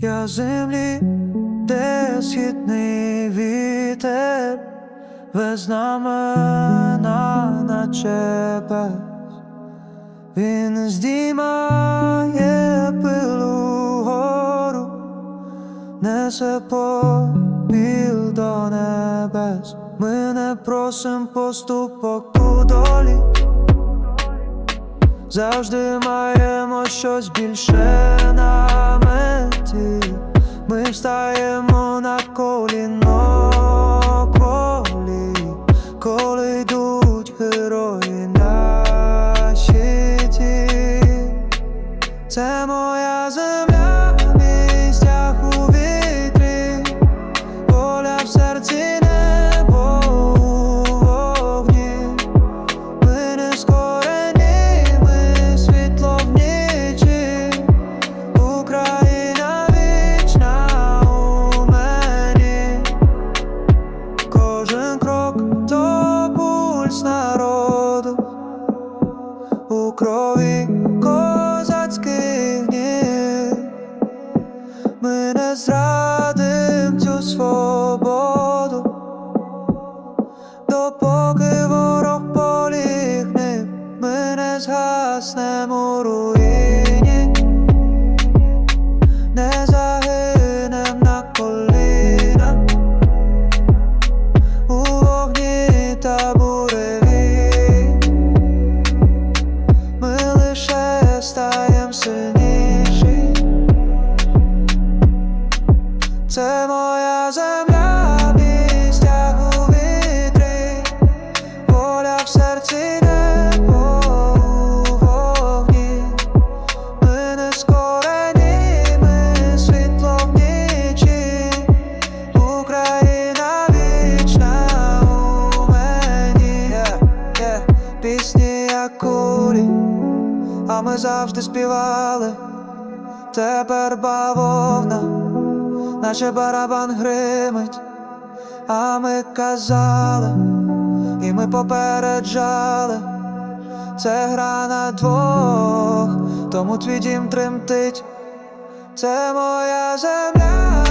Я землі, де східний вітер, без знамена наче без. Він здіймає пилу гору, несе попіл до небес. Ми не просим поступок у долі. Завжди маємо щось більше на меті. Ми встаємо на коліно колі, коли йдуть герої наші ті. Це крові козацьких днів. Ми не зрадим цю свободу допоки Це моя земля, мій у вітрі, воля в серці небо у вогні. Світло в нічі, Україна вічна у мені. Yeah. Пісні як кулі, а ми завжди співали. Тепер бавовна, наче барабан гримить, а ми казали, і ми попереджали, це гра на двох, тому твій дім тремтить, це моя земля,